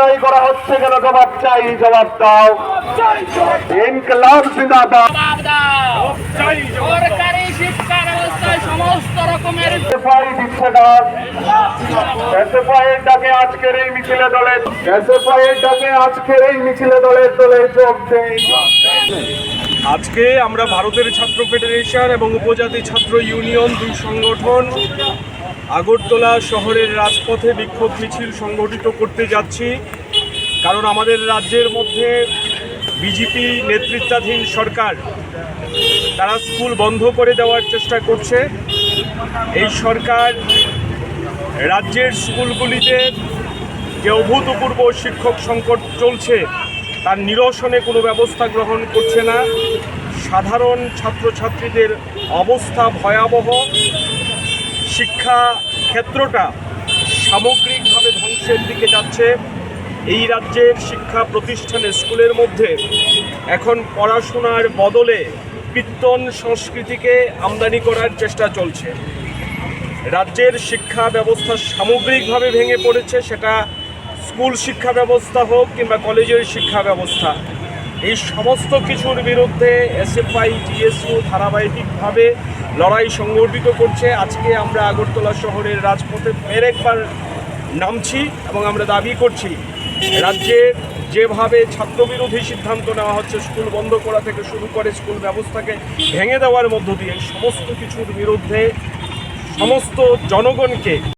লড়াই করা হচ্ছে কেন? জবাব চাই জবাব দাও। ইনকলাব জিন্দাবাদ। জবাব দাও সরকারি শিক্ষা ব্যবস্থায় সমস্ত রকমের এসএফআই দিচ্ছে ডাক এসএফআই এর ডাকে আজকের এই মিছিলে দলে এসএফআই এর ডাকে আজকের এই মিছিলে দলের দলে যোগ দেয় আজকে আমরা ভারতের ছাত্র ফেডারেশন এবং উপজাতি ছাত্র ইউনিয়ন দুই সংগঠন আগরতলা শহরের রাজপথে বিক্ষোভ মিছিল সংগঠিত করতে যাচ্ছি। কারণ আমাদের রাজ্যের মধ্যে বিজেপি নেতৃত্বাধীন সরকার, তারা স্কুল বন্ধ করে দেওয়ার চেষ্টা করছে। এই সরকার রাজ্যের স্কুলগুলিতে যে অভূতপূর্ব শিক্ষক সংকট চলছে, তার নিরসনে কোনো ব্যবস্থা গ্রহণ করছে না। সাধারণ ছাত্রছাত্রীদের অবস্থা ভয়াবহ। শিক্ষা ক্ষেত্রটা সামগ্রিকভাবে ধ্বংসের দিকে যাচ্ছে। এই রাজ্যের শিক্ষা প্রতিষ্ঠানে স্কুলের মধ্যে এখন পড়াশোনার বদলে কীর্তন সংস্কৃতিকে আমদানি করার চেষ্টা চলছে। রাজ্যের শিক্ষা ব্যবস্থা সামগ্রিকভাবে ভেঙে পড়েছে, সেটা স্কুল শিক্ষা ব্যবস্থা হোক কিংবা কলেজের শিক্ষা ব্যবস্থা। এই সমস্ত কিছুর বিরুদ্ধে এসএফআই, টিএসইউ ধারাবাহিকভাবে লড়াই সংগঠিত করছে। আজকে আমরা আগরতলা শহরের রাজপথে ফের একবার নামছি এবং আমরা দাবি করছি, রাজ্যে যেভাবে ছাত্রবিরোধী সিদ্ধান্ত নেওয়া হচ্ছে, স্কুল বন্ধ করা থেকে শুরু করে স্কুল ব্যবস্থাকে ভেঙে দেওয়ার মধ্য দিয়ে সমস্ত কিছুর বিরুদ্ধে সমস্ত জনগণকে